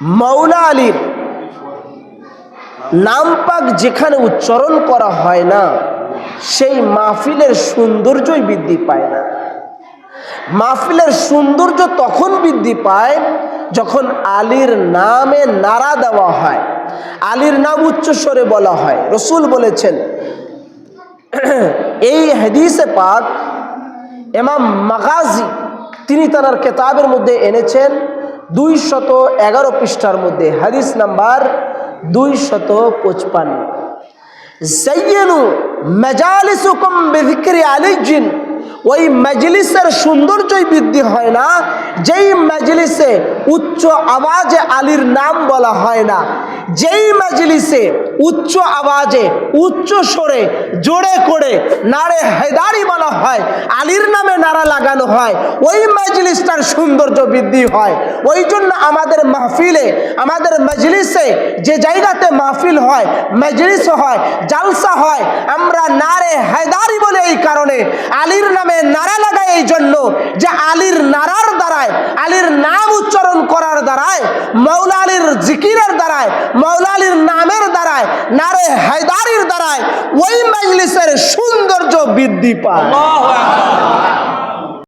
মৌলা আলীর নাম পাক যেখানে উচ্চারণ করা হয় না, সেই মাহফিলের সৌন্দর্যই বৃদ্ধি পায় না। মাহফিলের সৌন্দর্য তখন বৃদ্ধি পায় যখন আলীর নামে নারা দেওয়া হয়। আলীর নাম উচ্চস্বরে বলা হয়। রসুল বলেছেন, এই হাদিসে পাক এমাম মাগাজি তিনি তার কেতাবের মধ্যে এনেছেন দুই শত এগারো পৃষ্ঠার মধ্যে হাদিস নাম্বার দুই শত পঁচপান্ন। জাইয়েনু মেজালিসুকুম বিযিকরি আলিজিন ওই মজলিসের সৌন্দর্যই বৃদ্ধি হয় না, যেই মজলিসে উচ্চ আওয়াজে আলীর নাম বলা হয় না, যেই মজলিসে উচ্চ আওয়াজে উচ্চ স্বরে জোরে করে নারে হেদারি বলা হয় আলীর নামে নারা লাগানো হয়, ওই মজলিসটার সৌন্দর্য বৃদ্ধি হয়। ওই জন্য আমাদের মাহফিলে, আমাদের মজলিসে যে জায়গাতে মাহফিল হয়, মজলিস হয়, জালসা হয়, আমরা নারে হায়দারি বলে এই কারণে আলীর নামে নারা লাগাই এই জন্য যে আলীর নারার দ্বারায়, আলীর নাম উচ্চারণ করার দ্বারায়, মৌলা আলীর জিকিরের দ্বারায়, মৌলা আলীর দ্বারায় নারে হায়দারির দ্বারায় ওই মজলিসের সৌন্দর্য বৃদ্ধি পায়।